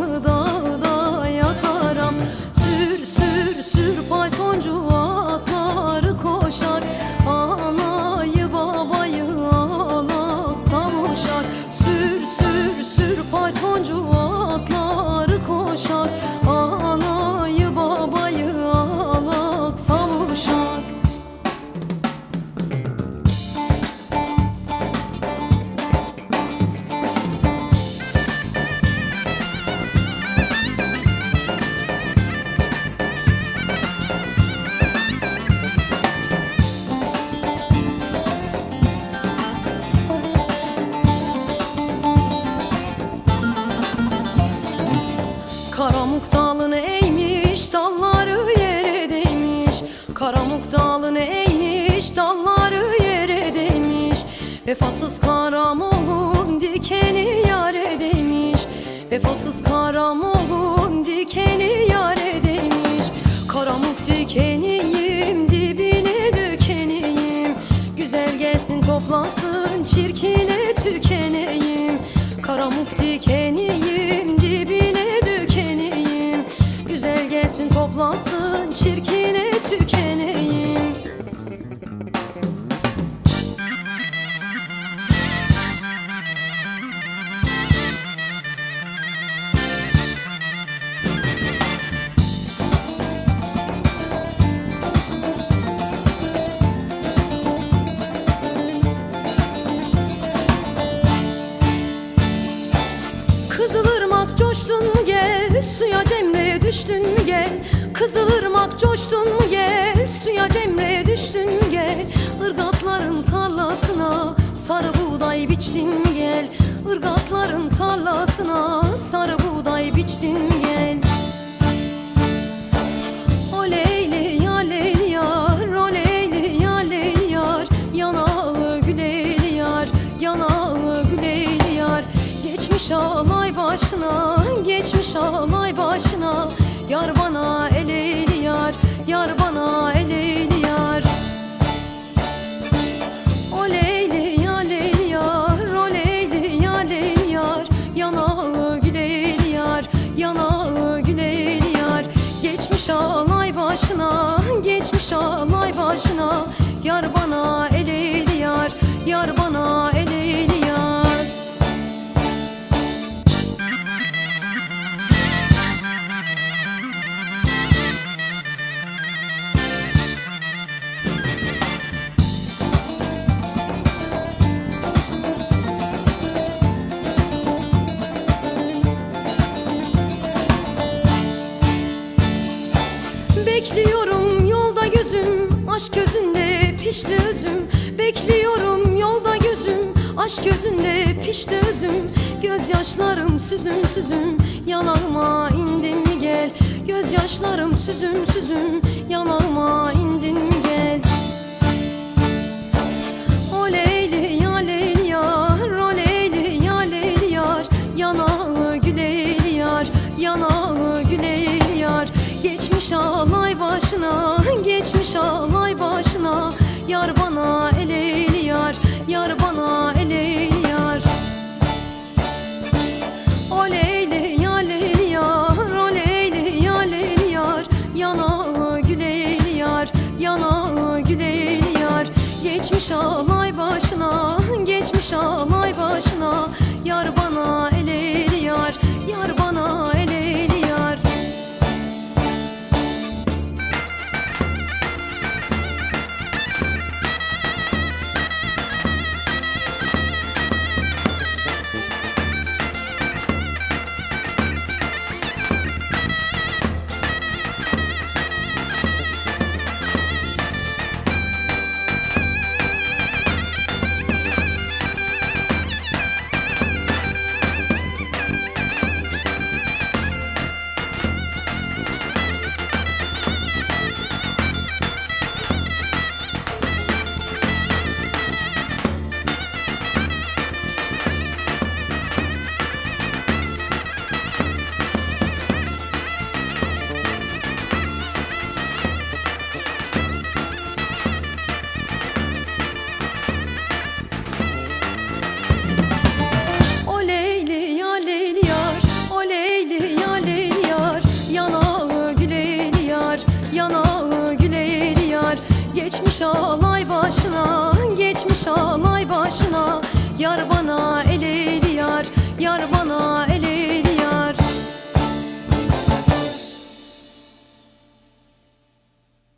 başımı Karamuk dalını eğmiş dalları yere değmiş. Karamuk dalını eğmiş dalları yere değmiş. Vefasız karamoğun dikeni yare değmiş. Vefasız karamoğun dikeni yare değmiş. Karamuk dikeniyim dibine dökeniyim. Güzel gelsin toplasın çirkine tükeneyim. Karamuk dikeniyim dibine dökeneyim Güzel gelsin toplasın çirkine tükeneyim. Kızılırmak düştün mü gel? Kızılırmak coştun mu gel? Suya cemre düştün mü gel? Irgatların tarlasına Sarı buğday biçtin mi gel? Irgatların tarlasına Sarı buğday biçtin mi Yar bana Bekliyorum yolda gözüm Aşk gözünde pişti özüm. Bekliyorum yolda gözüm Aşk gözünde pişti özüm. Gözyaşlarım süzüm süzüm Yanağıma indin mi gel? Gözyaşlarım süzüm süzüm Yanağıma indin mi gel Oh.